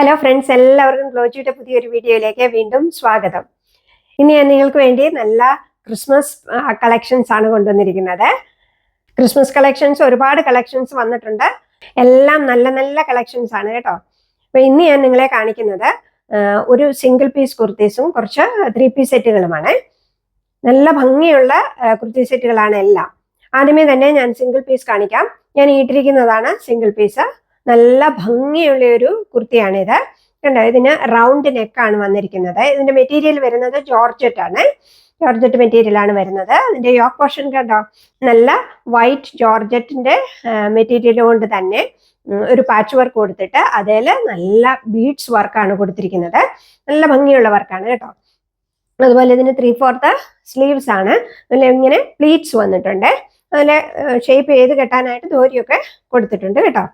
Hello friends എല്ലാവർക്കും ഗ്ലോജിയുടെ പുതിയൊരു വീഡിയോയിലേക്ക് വീണ്ടും സ്വാഗതം. ഇനി ഞാൻ നിങ്ങൾക്ക് വേണ്ടി നല്ല ക്രിസ്മസ് കളക്ഷൻസ് ആണ് കൊണ്ടുവന്നിരിക്കുന്നത്. ക്രിസ്മസ് കളക്ഷൻസ് ഒരുപാട് കളക്ഷൻസ് വന്നിട്ടുണ്ട്. എല്ലാം നല്ല നല്ല കളക്ഷൻസ് ആണ് കേട്ടോ. അപ്പൊ ഇന്ന് ഞാൻ നിങ്ങളെ കാണിക്കുന്നത് ഒരു സിംഗിൾ പീസ് കുർത്തീസും കുറച്ച് ത്രീ പീസ് സെറ്റുകളുമാണ് നല്ല ഭംഗിയുള്ള കുർത്തി സെറ്റുകളാണ് എല്ലാം. ആദ്യമേ തന്നെ ഞാൻ സിംഗിൾ പീസ് കാണിക്കാം. ഞാൻ ഇട്ടിരിക്കുന്നതാണ് സിംഗിൾ പീസ് നല്ല ഭംഗിയുള്ള ഒരു കുർത്തിയാണിത്. കണ്ടോ ഇതിന് റൗണ്ട് നെക്കാണ് വന്നിരിക്കുന്നത്. ഇതിന്റെ മെറ്റീരിയൽ വരുന്നത് ജോർജറ്റ് ആണ്. ജോർജറ്റ് മെറ്റീരിയൽ ആണ് വരുന്നത്. അതിന്റെ യോക്ക് പോർഷൻ കണ്ടോ നല്ല വൈറ്റ് ജോർജറ്റിന്റെ മെറ്റീരിയൽ കൊണ്ട് തന്നെ ഒരു പാച്ച് വർക്ക് കൊടുത്തിട്ട് അതിൽ നല്ല ബീഡ്സ് വർക്കാണ് കൊടുത്തിരിക്കുന്നത്. നല്ല ഭംഗിയുള്ള വർക്കാണ് കേട്ടോ. അതുപോലെ ഇതിന് ത്രീ ഫോർത്ത് സ്ലീവ്സ് ആണ്. അതിൽ ഇങ്ങനെ പ്ലീറ്റ്സ് വന്നിട്ടുണ്ട്. അതിൽ ഷേപ്പ് ചെയ്ത് കെട്ടാനായിട്ട് ദോരിയൊക്കെ കൊടുത്തിട്ടുണ്ട് കേട്ടോ.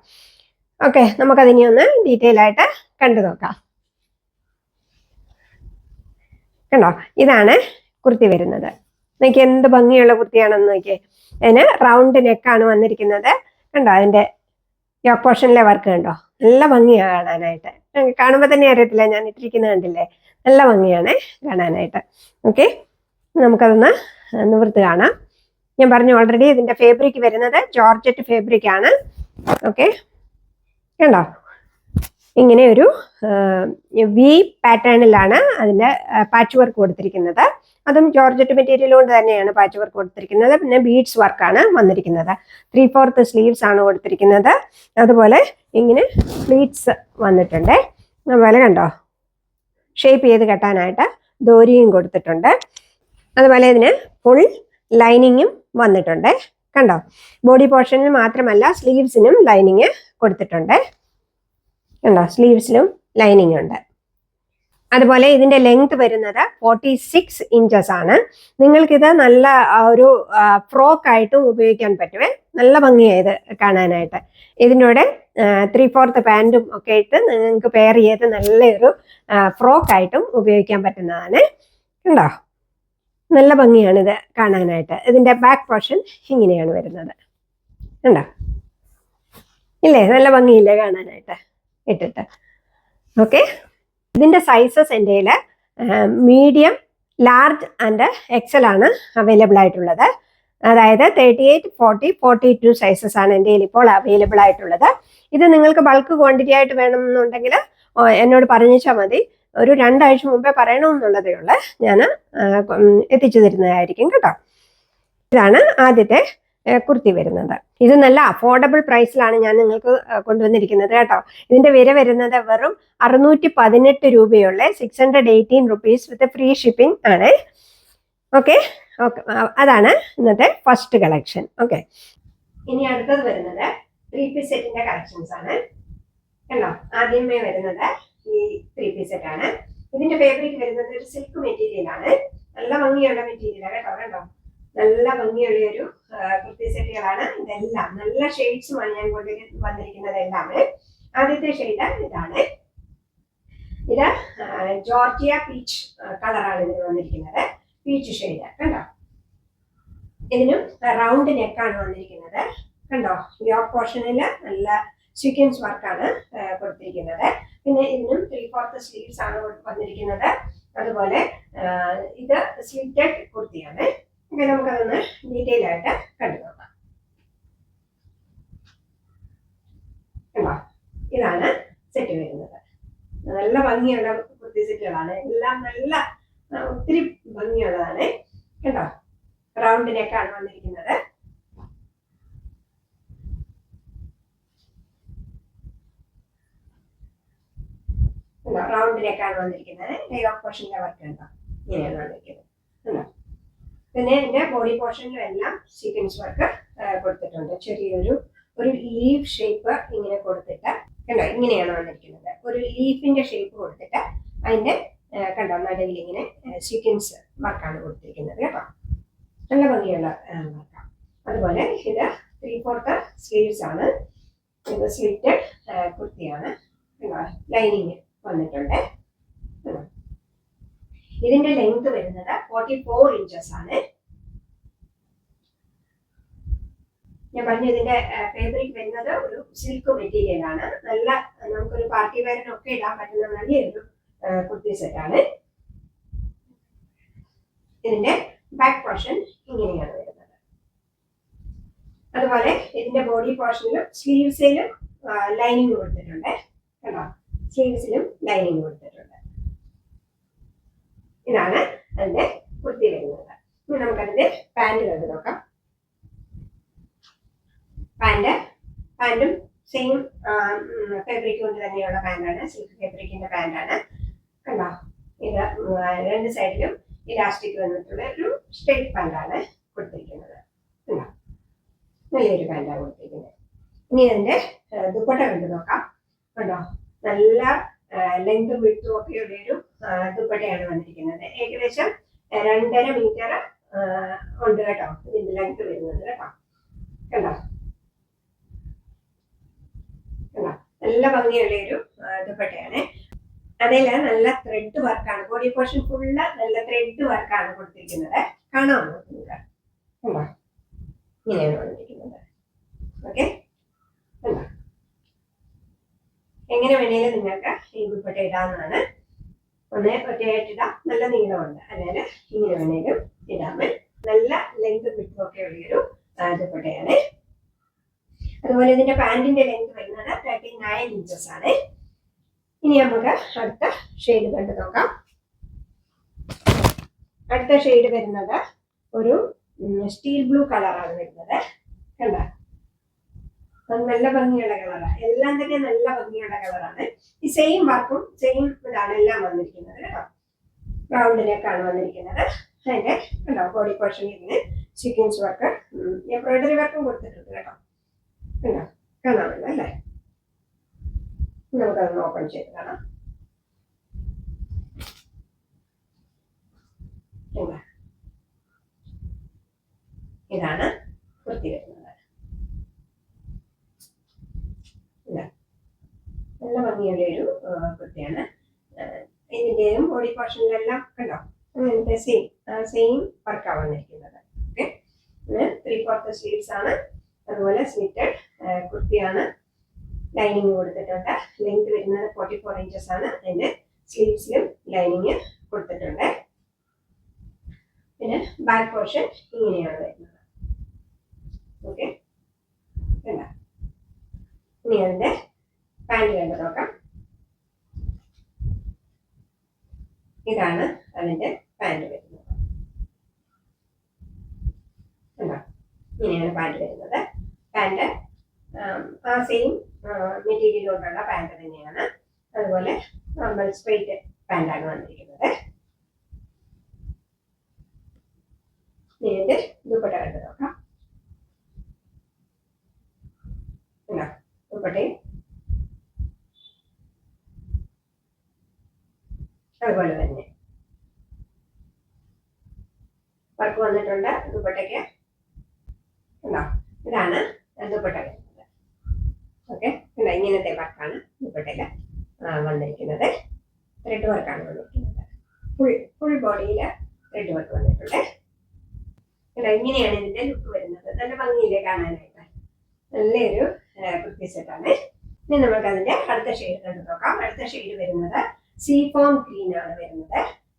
ഓക്കെ നമുക്കതിനെ ഒന്ന് ഡീറ്റെയിൽ ആയിട്ട് കണ്ടു നോക്കാം. കണ്ടോ? ഇതാണ് കുർത്തി വരുന്നത്. നോക്കി എന്ത് ഭംഗിയുള്ള കുർത്തിയാണെന്ന് നോക്കിയേ. അതിന് റൗണ്ട് നെക്കാണ് വന്നിരിക്കുന്നത്. കണ്ടോ? അതിന്റെ യോക്ക് പോർഷനിലെ വർക്ക് കണ്ടോ? നല്ല ഭംഗിയാണ് കാണാനായിട്ട്. കാണുമ്പോൾ തന്നെ അറിയത്തില്ല ഞാൻ ഇട്ടിരിക്കുന്നത് കണ്ടില്ലേ? നല്ല ഭംഗിയാണ് കാണാനായിട്ട്. ഓക്കെ നമുക്കതൊന്ന് നിവൃത്ത് കാണാം. ഞാൻ പറഞ്ഞു ഓൾറെഡി ഇതിന്റെ ഫേബ്രിക് വരുന്നത് ജോർജറ്റ് ഫേബ്രിക് ആണ്. ഓക്കെ കണ്ടോ? ഇങ്ങനെ ഒരു വി പാറ്റേണിലാണ് അതിന്റെ പാച്ച് വർക്ക് കൊടുത്തിരിക്കുന്നത്. അതും ജോർജറ്റ് മെറ്റീരിയൽ കൊണ്ട് തന്നെയാണ് പാച്ച് വർക്ക് കൊടുത്തിരിക്കുന്നത്. പിന്നെ ബീഡ്സ് വർക്കാണ് വന്നിരിക്കുന്നത്. ത്രീ ഫോർത്ത് സ്ലീവ്സ് ആണ് കൊടുത്തിരിക്കുന്നത്. അതുപോലെ ഇങ്ങനെ പ്ലീറ്റ്സ് വന്നിട്ടുണ്ട്. അതുപോലെ കണ്ടോ? ഷേപ്പ് ചെയ്ത് കെട്ടാനായിട്ട് ദോരിയും കൊടുത്തിട്ടുണ്ട്. അതുപോലെ ഇതിന് ഫുൾ ലൈനിങ്ങും വന്നിട്ടുണ്ട്. കണ്ടോ? ബോഡി പോർഷനിൽ മാത്രമല്ല സ്ലീവ്സിനും ലൈനിങ് കൊടുത്തിട്ടുണ്ട്. ഉണ്ടോ സ്ലീവ്സിലും ലൈനിങ് ഉണ്ട്. അതുപോലെ ഇതിന്റെ ലെങ്ത് വരുന്നത് ഫോർട്ടി സിക്സ് ഇഞ്ചസ് ആണ്. നിങ്ങൾക്കിത് നല്ല ഒരു ഫ്രോക്ക് ആയിട്ടും ഉപയോഗിക്കാൻ പറ്റുമേ നല്ല ഭംഗിയായത് കാണാനായിട്ട്. ഇതിന്റെ കൂടെ ത്രീ ഫോർത്ത് പാന്റും ഒക്കെ ഇട്ട് നിങ്ങൾക്ക് പെയർ ചെയ്ത് നല്ലൊരു ഫ്രോക്ക് ആയിട്ടും ഉപയോഗിക്കാൻ പറ്റുന്നതാണ്. ഉണ്ടോ നല്ല ഭംഗിയാണ് ഇത് കാണാനായിട്ട്. ഇതിന്റെ ബാക്ക് പോർഷൻ ഇങ്ങനെയാണ് വരുന്നത്. കണ്ടോ? ഇല്ലേ? നല്ല ഭംഗിയില്ലേ കാണാനായിട്ട്? ഇട്ടിട്ട്. ഓക്കെ ഇതിന്റെ സൈസസ് എന്റെ മീഡിയം ലാർജ് ആൻഡ് എക്സൽ ആണ് അവൈലബിൾ ആയിട്ടുള്ളത്. അതായത് thirty eight forty forty two sizes ആണ് എന്റെ ഇപ്പോൾ അവൈലബിൾ ആയിട്ടുള്ളത്. ഇത് നിങ്ങൾക്ക് ബൾക്ക് ക്വാണ്ടിറ്റി ആയിട്ട് വേണമെന്നുണ്ടെങ്കിൽ എന്നോട് പറഞ്ഞാൽ മതി. ഒരു രണ്ടാഴ്ച മുമ്പേ പറയണമെന്നുള്ളതേ ഉള്ളൂ. ഞാൻ എത്തിച്ചു തരുന്നതായിരിക്കും കേട്ടോ. ഇതാണ് ആദ്യത്തെ കുർത്തി വരുന്നത്. ഇത് നല്ല അഫോർഡബിൾ പ്രൈസിലാണ് ഞാൻ നിങ്ങൾക്ക് കൊണ്ടുവന്നിരിക്കുന്നത് കേട്ടോ. ഇതിന്റെ വില വരുന്നത് വെറും അറുന്നൂറ്റി പതിനെട്ട് രൂപയുള്ള six hundred eighteen rupees with free shipping ആണ്. ഓക്കെ ഓക്കെ അതാണ് ഇന്നത്തെ ഫസ്റ്റ് കളക്ഷൻ ഓക്കെ ഇനി അടുത്തത് വരുന്നത് ത്രീ പീസ് സെറ്റിന്റെ കളക്ഷൻസ് ആണ്. കണ്ടോ? ആദ്യമേ വരുന്നത് ഈ ത്രീ പീസ് സെറ്റ് ആണ്. ഇതിന്റെ ഫേവറേറ്റ് വരുന്നത് ഒരു സിൽക്ക് മെറ്റീരിയൽ ആണ്. നല്ല ഭംഗിയുള്ള മെറ്റീരിയൽ കേട്ടോ കണ്ടോ? നല്ല ഭംഗിയുള്ള ഒരു കുർത്തി സെറ്റുകളാണ് ഇതെല്ലാം. നല്ല ഷെയ്ഡ്സുമാണ് ഞാൻ കൊണ്ട് വന്നിരിക്കുന്നത് എല്ലാം. ആദ്യത്തെ ഷെയ്ഡ് ഇതാണ്. ഇത് ജോർജിയ പീച്ച് കളറാണ് ഇതിന് വന്നിരിക്കുന്നത്. പീച്ച് ഷെയ്ഡ് കണ്ടോ? ഇതിനും റൗണ്ട് നെക്കാണ് വന്നിരിക്കുന്നത്. കണ്ടോ? യോക്ക് പോർഷനിൽ നല്ല സ്വീക്വൻസ് വർക്കാണ് കൊടുത്തിരിക്കുന്നത്. പിന്നെ ഇതിനും ത്രീ ഫോർത്ത് സ്ലീവ്സ് ആണ് വന്നിരിക്കുന്നത്. അതുപോലെ ഇത് സ്ലിറ്റഡ് കുർത്തിയാണ്. ഇങ്ങനെ നമുക്കതൊന്ന് ഡീറ്റെയിൽ ആയിട്ട് കണ്ടു നോക്കാം. ഇതാണ് സെറ്റ് വരുന്നത്. നല്ല ഭംഗിയുള്ള കുർത്തി സെറ്റുകളാണ് എല്ലാം നല്ല ഒത്തിരി ഭംഗിയുള്ളതാണ്. കേട്ടോ റൗണ്ടിനെയൊക്കെയാണ് വന്നിരിക്കുന്നത്. റൗണ്ടിനെയൊക്കെയാണ് വന്നിരിക്കുന്നത്. പോർഷന്റെ വർക്ക് ഉണ്ടോ ഇങ്ങനെയാണ് വന്നിരിക്കുന്നത്. കണ്ടോ? പിന്നെ എന്റെ ബോഡി പോർഷനിലും എല്ലാം സീക്വൻസ് വർക്ക് കൊടുത്തിട്ടുണ്ട്. ചെറിയൊരു ഒരു ലീഫ് ഷേപ്പ് ഇങ്ങനെ കൊടുത്തിട്ട് കണ്ടോ? ഇങ്ങനെയാണ് വന്നിരിക്കുന്നത്. ഒരു ലീഫിന്റെ ഷേപ്പ് കൊടുത്തിട്ട് അതിന്റെ കണ്ടോ? നടുവിൽ ഇങ്ങനെ സീക്വൻസ് വർക്കാണ് കൊടുത്തിരിക്കുന്നത് കേട്ടോ. നല്ല ഭംഗിയുള്ള വർക്കാണ് അതുപോലെ ഇത് ത്രീ ഫോർത്ത് സ്ലീവ്സ് ആണ് ഇത് സ്ലിറ്റഡ് കുർത്തിയാണ് ലൈനിങ് വന്നിട്ടുണ്ട് കണ്ടോ? ഇതിന്റെ ലെങ്ത് വരുന്നത് ഫോർട്ടി ഫോർ ഇഞ്ചസ് ആണ്. ഞാൻ പറഞ്ഞു ഇതിന്റെ ഫാബ്രിക് വരുന്നത് ഒരു സിൽക്ക് മെറ്റീരിയൽ ആണ്. നല്ല നമുക്കൊരു പാർട്ടി വെയറിനൊക്കെ ഇടാൻ പറ്റുന്ന നല്ലൊരു കുർത്തി സെറ്റാണ് ഇതിന്റെ ബാക്ക് പോർഷൻ ഇങ്ങനെയാണ് വരുന്നത്. അതുപോലെ ഇതിന്റെ ബോഡി പോർഷനിലും സ്ലീവ്സിലും ലൈനിങ് കൊടുത്തിട്ടുണ്ട്. കണ്ടോ? സ്ലീവ്സിലും ലൈനിങ് കൊടുത്തിട്ടുണ്ട്. ഇതാണ് അതിന്റെ കുർത്തി വരുന്നത് ഇനി നമുക്കതിന്റെ പാന്റ് കണ്ടു നോക്കാം. പാന്റ് പാൻറും സെയിം ഫാബ്രിക് കൊണ്ട് തന്നെയുള്ള പാൻറാണ് സിൽക്ക് ഫാബ്രിക്കിന്റെ പാൻറാണ് കണ്ടോ? ഇത് രണ്ട് സൈഡിലും ഇലാസ്റ്റിക് വന്നിട്ടുള്ള ഒരു സ്ട്രേറ്റ് പാൻറാണ് കൊടുത്തിരിക്കുന്നത്. കണ്ടോ? നല്ലൊരു പാൻറാണ് കൊടുത്തിരിക്കുന്നത്. ഇനി അതിന്റെ ദുപ്പട്ട കണ്ടു നോക്കാം. കണ്ടോ? നല്ല ലെങ്ത് വിട്ടും ഒക്കെയുള്ള ഒരു ആ, ദുപ്പട്ടയാണ് വന്നിരിക്കുന്നത്. ഏകദേശം രണ്ടര മീറ്റർ ഉണ്ട് കേട്ടോ. ഇതിന്റെ ലെങ്ത് വരുന്നത് കേട്ടോ. കണ്ടോ? കണ്ടോ? നല്ല ഭംഗിയുള്ള ഒരു ദുപ്പട്ടയാണ്. അതിൽ നല്ല ത്രെഡ് വർക്കാണ് ബോഡി പോർഷൻ ഫുള്ള് നല്ല ത്രെഡ് വർക്കാണ് കൊടുത്തിരിക്കുന്നത്. കാണാമോ നിങ്ങൾക്ക്? കണ്ടോ? ഇങ്ങനെയാണ് വന്നിരിക്കുന്നത് ഓക്കെ കണ്ടോ? എങ്ങനെ വേണേലും നിങ്ങൾക്ക് ഈ ദുപ്പട്ട ഇടാവുന്നതാണ്. ഒന്ന് ഒറ്റയായിട്ട് ഇടാം നല്ല നീളമുണ്ട്. അല്ലെങ്കിൽ ഇങ്ങനെ വേണേലും ഇടാമേ നല്ല ലെങ്ത് വിട്ടുമൊക്കെ ഉള്ളൊരു ദുപ്പട്ടയാണ് അതുപോലെ ഇതിന്റെ പാന്റിന്റെ ലെങ്ത് വരുന്നത് തേർട്ടി നയൻ ഇഞ്ചസ് ആണ്. ഇനി നമുക്ക് അടുത്ത ഷെയ്ഡ് കണ്ടു നോക്കാം. അടുത്ത ഷെയ്ഡ് വരുന്നത് ഒരു സ്റ്റീൽ ബ്ലൂ കളറാണ് വരുന്നത്. കണ്ട? നല്ല ഭംഗിയുള്ള കളറാണ് എല്ലാം തന്നെ നല്ല ഭംഗിയുള്ള കളറാണ് ഈ സെയിം വർക്കും സെയിം ഇതാണ് എല്ലാം വന്നിരിക്കുന്നത് കേട്ടോ. റൗണ്ടിലേക്കാണ് വന്നിരിക്കുന്നത്. അതിന്റെ കണ്ടോ ബോഡി പോർഷൻ ഇതിന് സീക്വൻസ് വർക്ക് എംബ്രോയിഡറി വർക്കും കൊടുത്തിട്ടുണ്ട് കേട്ടോ. കണ്ടോ? കാണാമല്ലോ അല്ലേ? നമുക്കതൊന്ന് ഓപ്പൺ ചെയ്ത് കാണാം. ഇതാണ് കുർത്തി വരുന്നത് ഇതാ. നല്ല ഭംഗിയുള്ള ഒരു കുട്ടിയാണ് ആ, ബോഡി പോർഷനിലെല്ലാം കണ്ടോ? അങ്ങനത്തെ സെയിം സെയിം വർക്കാണ് വന്നിരിക്കുന്നത്. ഓക്കെ ത്രീ ഫോർത്ത് സ്ലീവ്സ് ആണ്. അതുപോലെ സ്ലിറ്റഡ് കുർത്തിയാണ്. ലൈനിങ് കൊടുത്തിട്ടുണ്ട്. ലെങ്ത് വരുന്നത് ഫോർട്ടി ഫോർ ഇഞ്ചസ് ആണ്. അതിന്റെ സ്ലീവ്സിലും ലൈനിങ് കൊടുത്തിട്ടുണ്ട്. പിന്നെ ബാക്ക് പോർഷൻ ഇങ്ങനെയാണ് വരുന്നത്. ഓക്കെ ഇനി അതിന്റെ പാന്റ് കണ്ട് നോക്കാം. ഇതാണ് അതിന്റെ പാന്റ് വരുന്നത്. ഇങ്ങനെയാണ് പാന്റ് വരുന്നത്. പാന്റ് ആ സെയിം മെറ്റീരിയലോട്ടുള്ള പാന്റ് തന്നെയാണ്. അതുപോലെ നമ്മൾ സ്ട്രെയിറ്റ് പാന്റാണ് വന്നിരിക്കുന്നത്. ഇതിന്റെ ദുപ്പട്ട കണ്ടു നോക്കാം കണ്ടോ? ദുപ്പട്ടയും അതുപോലെ തന്നെ വർക്ക് വന്നിട്ടുണ്ട് ദുപ്പട്ടയ്ക്ക് കണ്ടോ ഇതാണ് ദുപ്പട്ട വരുന്നത് ഓക്കെ കണ്ടോ ഇങ്ങനത്തെ വർക്കാണ് ദുപ്പട്ടയിൽ വന്നിരിക്കുന്നത്. ത്രെഡ് വർക്കാണ് വന്നിരിക്കുന്നത്. ഫുൾ ഫുൾ ബോഡിയിൽ റെഡ് വർക്ക് വന്നിട്ടുണ്ട്. കണ്ടോ ഇങ്ങനെയാണ് ഇതിന്റെ ലുക്ക് വരുന്നത്. നല്ല ഭംഗിയില്ലേ കാണാനായിട്ട്? നല്ലൊരു കുർത്തി സെറ്റാണ് ഇനി നമുക്ക് അതിന്റെ അടുത്ത ഷെയ്ഡ് കണ്ടു നോക്കാം. അടുത്ത ഷെയ്ഡ് വരുന്നത് സീഫോം ഗ്രീൻ ആണ് വരുന്നത്.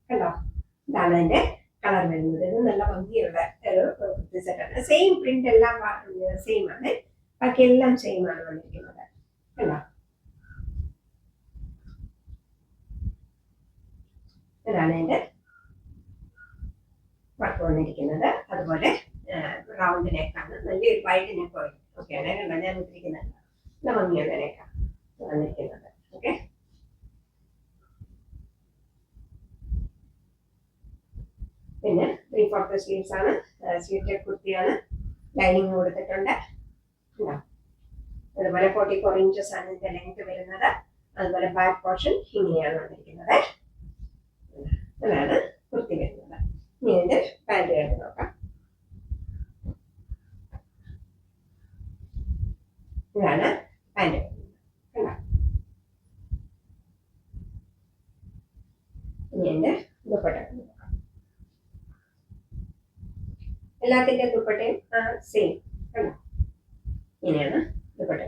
കണ്ടോ? ഇതാണ് അതിന്റെ കളർ വരുന്നത്. ഇത് നല്ല ഭംഗിയുള്ള ഒരു കുർത്തി സെറ്റാണ് സെയിം പ്രിന്റ് എല്ലാം സെയിം ആണ്. ബാക്കി എല്ലാം സെയിം ആണ് വന്നിരിക്കുന്നത്. കണ്ടോ? ഇതാണ് അതിന്റെ വർക്ക് വന്നിരിക്കുന്നത് അതുപോലെ റൗണ്ട് നെക്കാണ് നല്ലൊരു വൈഡ് നെക്ക് ഓക്കെ കണ്ടോ ഞാൻ നല്ല ഭംഗിയുള്ള നെക്കാണ് വന്നിരിക്കുന്നത്. ഓക്കെ പിന്നെ ത്രീ ഫോർത്ത് സ്ലീവ്സ് ആണ്. സ്ലീറ്റഡ് കുർത്തിയാണ് ലൈനിങ് കൊടുത്തിട്ടുണ്ട്? അതുപോലെ ഫോർട്ടി ഫോർ ഇഞ്ചസ് ആണ് ഇതിന്റെ ലെങ്ത് വരുന്നത്. അതുപോലെ ബാക്ക് പോർഷൻ ഇങ്ങനെയാണ് വന്നിരിക്കുന്നത്. അതാണ് കുർത്തി വരുന്നത്. ഇനി ഇതിന്റെ പാന്റ് കണ്ട് നോക്കാം. ഇതാണ് പാന്റ് എല്ലാത്തിന്റെ ദുപ്പട്ടയും സെയിം കണ്ടോ? ഇങ്ങനെയാണ് ദുപ്പട്ട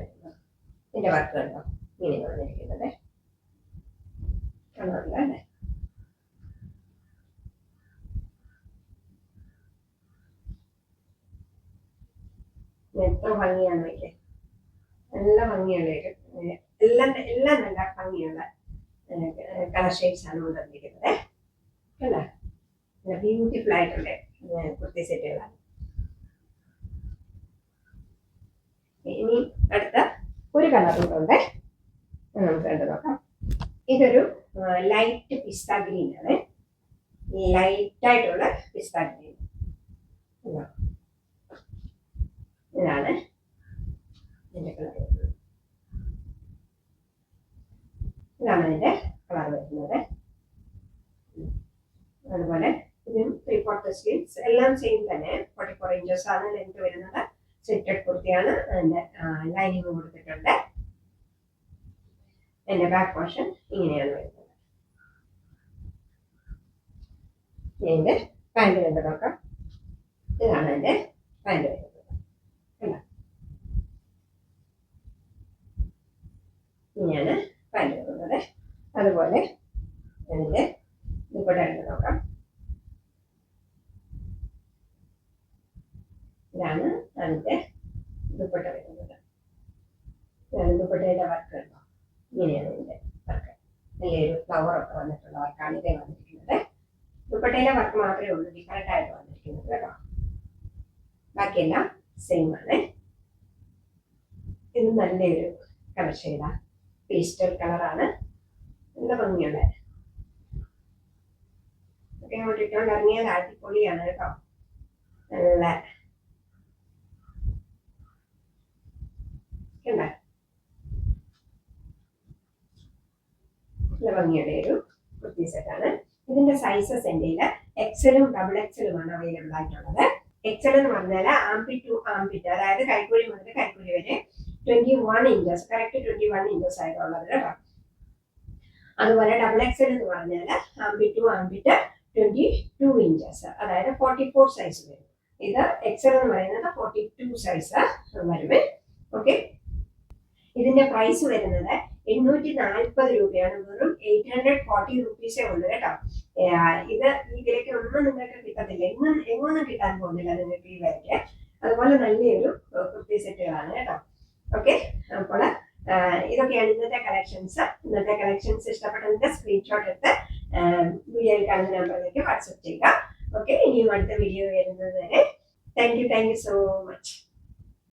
ഇതിന്റെ വർക്ക് കണ്ടോ ഇങ്ങനെയാണ് വന്നിരിക്കുന്നത് കാണാറില്ല അല്ലേ എത്ര ഭംഗിയാണ് നോക്കിയേ നല്ല ഭംഗിയുള്ള എല്ലാം എല്ലാം നല്ല ഭംഗിയുള്ള കളർ ഷെയ്ഡ്സ് ആണ് കൊണ്ടുവന്നിരിക്കുന്നത് കണ്ടോ ബ്യൂട്ടിഫുൾ ആയിട്ടുള്ള ഏഹ്, കുർത്തി സെറ്റുകളാണ് ഇനി അടുത്ത ഒരു കളർ കൂടെ നമുക്ക് കണ്ടു നോക്കാം. ഇതൊരു ലൈറ്റ് പിസ്ത ഗ്രീൻ ആണ്. ലൈറ്റ് ആയിട്ടുള്ള പിസ്ത ഗ്രീൻ ഇതാണ് ഇതിന്റെ കളർ വരുന്നത്. ഇതാണ് അതിന്റെ കളർ വരുന്നത്. അതുപോലെ ഇതും ത്രീ ഫോർത്ത് സ്ലീവ്സ് എല്ലാം സെയിം തന്നെ. ഫോർട്ടി ഫോർ ഇഞ്ചസ് ആണ് ലെങ്ത് വരുന്നത്. സെറ്റഡ് കുർത്തിയാണ് അതിന്റെ ലൈനിങ് കൊടുത്തിട്ടുണ്ട്. എന്റെ ബാക്ക് പോർഷൻ ഇങ്ങനെയാണ് വരുന്നത്. എന്റെ പാന്റ് കണ്ട് നോക്കാം. ഇതാണ് എന്റെ പാന്റ് വരുന്നത് കണ്ടോ? ഇങ്ങനെയാണ് പാന്റ് വരുന്നത് അതുപോലെ അതിന്റെ ഇവിടെ ഉണ്ട് നോക്കാം. ഇതാണ് അതിന്റെ ദുപ്പട്ട വരുന്നത്. ഇതാണ് ദുപ്പട്ടയുടെ വർക്ക് കണ്ടോ? ഇങ്ങനെയാണ് ഇതിന്റെ വർക്ക്. നല്ലൊരു ഫ്ലവർ ഒക്കെ വന്നിട്ടുള്ള വർക്കാണ് ഇതേ വന്നിരിക്കുന്നത്. ദുപ്പട്ടയിലെ വർക്ക് മാത്രമേ ഉള്ളൂ. ഡിഫറെന്റ് ആയിട്ട് വന്നിരിക്കുന്നത് കേട്ടോ. ബാക്കിയെല്ലാം സെയിം ആണ്. ഇത് നല്ലൊരു കളർ ഷെയ്ഡാ പേസ്റ്റൽ കളറാണ്. നല്ല ഭംഗിയുള്ള ഒക്കെ ഇട്ടുകൊണ്ട് ഇറങ്ങിയത് അടിപൊളിയാണ് കേട്ടോ. നല്ല നല്ല ഭംഗിയുടെ ഒരു കുർത്തി സെറ്റാണ്. ഇതിന്റെ സൈസസ് എന്റെ എക്സലും ഡബിൾ എക്സലും ആണ് അവൈലബിൾ ആയിട്ടുള്ളത്. എക്സൽ എന്ന് പറഞ്ഞാൽ ആംപി ടു ആംപിറ്റ് അതായത് കൈക്കൂലി മുതൽ കൈക്കൂലി വരെ twenty one inches correct twenty one inches ആയിട്ടുള്ളത് കേട്ടോ. അതുപോലെ ഡബിൾ എക്സൽ എന്ന് പറഞ്ഞാൽ armpit to armpit twenty two inches അതായത് ഫോർട്ടി ഫോർ സൈസ് വരും. ഇത് എക്സൽ എന്ന് പറയുന്നത് ഫോർട്ടി ടു സൈസ് വരുമേ ഓക്കെ ഇതിന്റെ പ്രൈസ് വരുന്നത് എണ്ണൂറ്റി നാൽപ്പത് രൂപയാണ്. വെറും എയ്റ്റ് ഹൺഡ്രഡ് ഫോർട്ടി റുപ്പീസേ ഉള്ളൂ കേട്ടോ. ഇത് ഈ വിലയ്ക്ക് ഒന്നും നിങ്ങൾക്ക് കിട്ടത്തില്ല. എങ്ങും എങ്ങൊന്നും കിട്ടാൻ പോകുന്നില്ല നിങ്ങൾക്ക് ഈ വിലയ്ക്ക്. അതുപോലെ നല്ലൊരു കുർത്തി സെറ്റുകളാണ് കേട്ടോ. ഓക്കെ അപ്പോൾ ഇതൊക്കെയാണ് ഇന്നത്തെ കളക്ഷൻസ് ഇന്നത്തെ കളക്ഷൻസ് ഇഷ്ടപ്പെട്ടതിന്റെ സ്ക്രീൻഷോട്ട് എടുത്ത് വീഡിയോയിൽ കാണുന്ന നമ്പറിലേക്ക് വാട്സപ്പ് ചെയ്യുക. ഓക്കെ ഇനിയും അടുത്ത വീഡിയോ വരുന്നത് വരെ. Thank you thank you so much